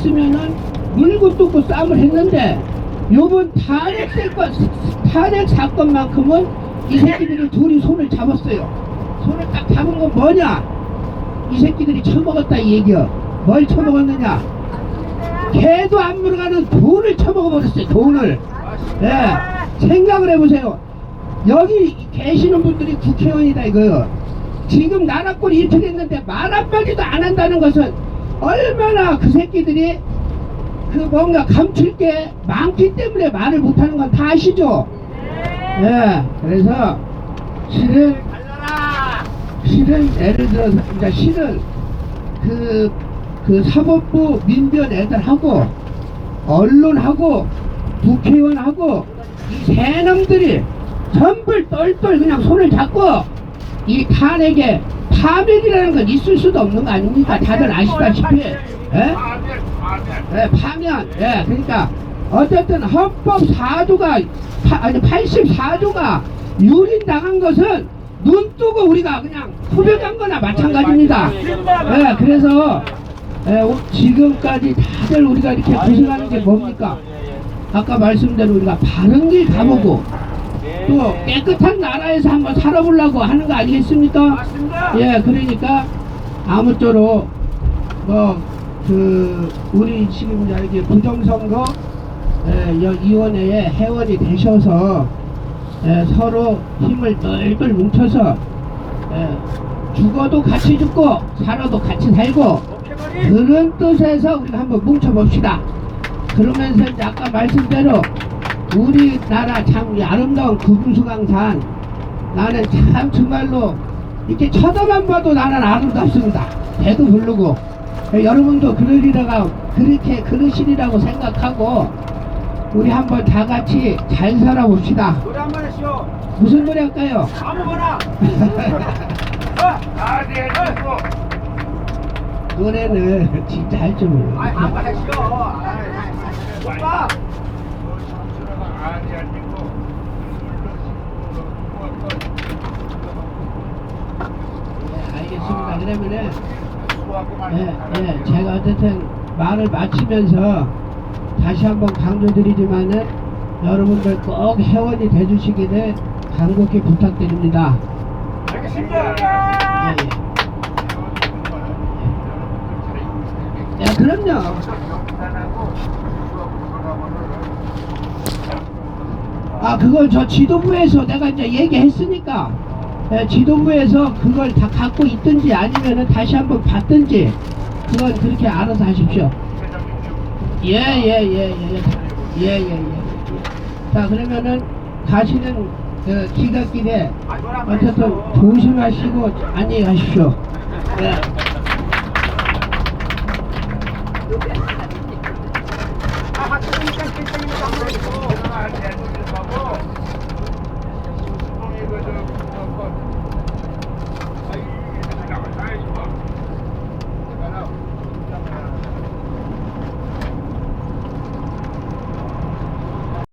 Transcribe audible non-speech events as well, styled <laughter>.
있으면은 물고 뜯고 싸움을 했는데 요번 탄핵 사건, 탄핵 사건만큼은 이 새끼들이 둘이 손을 잡았어요. 손을 딱 잡은 건 뭐냐? 이 새끼들이 처먹었다 이 얘기야. 뭘 처먹었느냐? 개도 안 물어가는 돈을 처먹어 버렸어요. 돈을. 예, 생각을 해보세요. 여기 계시는 분들이 국회의원이다 이거요. 지금 나라꼴 일처했는데 말 한마디도 안 한다는 것은 얼마나 그 새끼들이 그 뭔가 감출 게 많기 때문에 말을 못하는 건 다 아시죠? 예, 그래서 실은 실은 예를 들어서 이제 실은 그, 그 사법부 민변 애들하고 언론하고 국회의원하고 이세 놈들이 전부 똘똘 그냥 손을 잡고 이 탄핵에 파면이라는 건 있을 수도 없는 거 아닙니까? 다들 아시다시피 예? 예, 파면 예, 그러니까 어쨌든 헌법 4조가 아니 84조가 유린당한 것은 눈 뜨고 우리가 그냥 후벼간 거나 마찬가지입니다. 예, 그래서 예, 오- 지금까지 다들 우리가 이렇게 고생하는 게 뭡니까? 아까 말씀대로 우리가 바른 길 가보고 또 깨끗한 나라에서 한번 살아보려고 하는 거 아니겠습니까? 예, 그러니까 아무쪼록 뭐그 우리 지금 이게 부정선거 예, 여- 위원회에 회원이 되셔서 예, 서로 힘을 똘똘 뭉쳐서 예, 죽어도 같이 죽고 살아도 같이 살고 그런 뜻에서 우리가 한번 뭉쳐봅시다. 그러면서 이제 아까 말씀대로 우리나라 참이 아름다운 금수강산 나는 참 정말로 이렇게 쳐다만 봐도 나는 아름답습니다. 배도 부르고 예, 여러분도 그러리라가 그렇게 그러시리라고 생각하고 우리 한번 다 같이 잘 살아봅시다. 노래 한번 하시오. 무슨 노래 할까요? 아무거나. <laughs> 노래는 진짜 할 줄 몰라. 아이, 한번 하시오. 오빠. 네, 알겠습니다. 그러면은 예, 예, 제가 어쨌든 말을 마치면서 다시 한번 강조드리지만은 여러분들 꼭 회원이 돼주시기를 간곡히 부탁드립니다. 알겠습니다. 예, 예. 예, 그럼요. 아 그걸 저 지도부에서 내가 이제 얘기했으니까 예, 지도부에서 그걸 다 갖고 있든지 아니면은 다시 한번 봤든지 그건 그렇게 알아서 하십시오. 예예예예예예예. 예, 예, 예. 자 그러면은 가시는 어, 그 지각길에 어쨌든 조심하시고 안녕히 가십시오. 예.